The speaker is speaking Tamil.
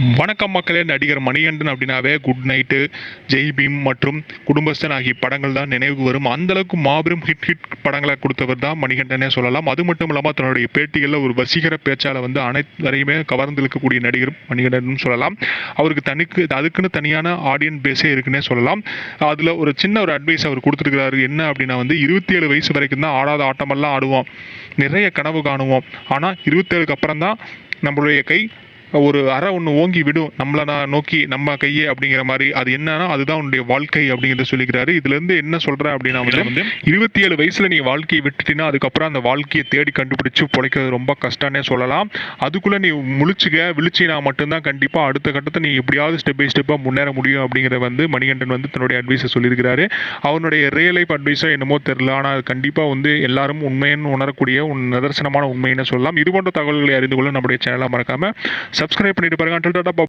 வணக்கம் மக்களே நடிகர் மணிகண்டன் அப்படின்னாவே குட் நைட்டு ஜெய் பீம் மற்றும் குடும்பஸ்தன் ஆகிய படங்கள் தான் நினைவுக்கு வரும். அந்த அளவுக்கு மாபெரும் ஹிட் ஹிட் படங்களை கொடுத்தவர் தான் மணிகண்டனே சொல்லலாம். அது மட்டும் இல்லாமல் தன்னுடைய பேட்டிகளில் ஒரு வசீகர பேச்சால் வந்து அனைவரையுமே கவர்ந்து இருக்கக்கூடிய நடிகர் மணிகண்டன் சொல்லலாம். அவருக்கு தனிக்கு அதுக்குன்னு தனியான ஆடியன் பேஸே இருக்குன்னே சொல்லலாம். அதில் ஒரு சின்ன ஒரு அட்வைஸ் அவர் கொடுத்துருக்கிறாரு. என்ன அப்படின்னா வந்து இருபத்தி ஏழு வயசு வரைக்கும் தான் ஆடாத ஆட்டமெல்லாம் ஆடுவோம். நிறைய கனவு காணுவோம். ஆனால் இருபத்தேழுக்கு அப்புறம் தான் நம்மளுடைய கை ஒரு அறை ஒன்று ஓங்கி விடும். நம்மளை நான் நோக்கி நம்ம கையே அப்படிங்கிற மாதிரி. அது என்னன்னா அதுதான் உன்னுடைய வாழ்க்கை அப்படிங்கிறத சொல்லிக்கிறாரு. இதுல இருந்து என்ன சொல்றேன் அப்படின்னா வந்து இருபத்தி ஏழு வயசுல நீ வாழ்க்கையை விட்டுட்டீங்கன்னா அதுக்கப்புறம் அந்த வாழ்க்கையை தேடி கண்டுபிடிச்சு பிழைக்கிறது ரொம்ப கஷ்டம்னே சொல்லலாம். அதுக்குள்ள நீ முழிச்சுக்க விழிச்சினா மட்டும்தான் கண்டிப்பா அடுத்த கட்டத்தை நீ எப்படியாவது ஸ்டெப் பை ஸ்டெப்பா முன்னேற முடியும் அப்படிங்கிறத வந்து மணிகண்டன் வந்து தன்னுடைய அட்வைஸை சொல்லியிருக்கிறாரு. அவனுடைய ரியல் லைஃப் அட்வைஸோ என்னமோ தெரியல. ஆனால் அது கண்டிப்பா வந்து எல்லாரும் உண்மைன்னு உணரக்கூடிய ஒரு நிதர்சனமான உண்மைன்னு சொல்லலாம். இது போன்ற தகவல்களை அறிந்து கொள்ள நம்முடைய சேனலை மறக்காம சப்ஸ்கிரைப் பண்ணிட்டு பாருங்க.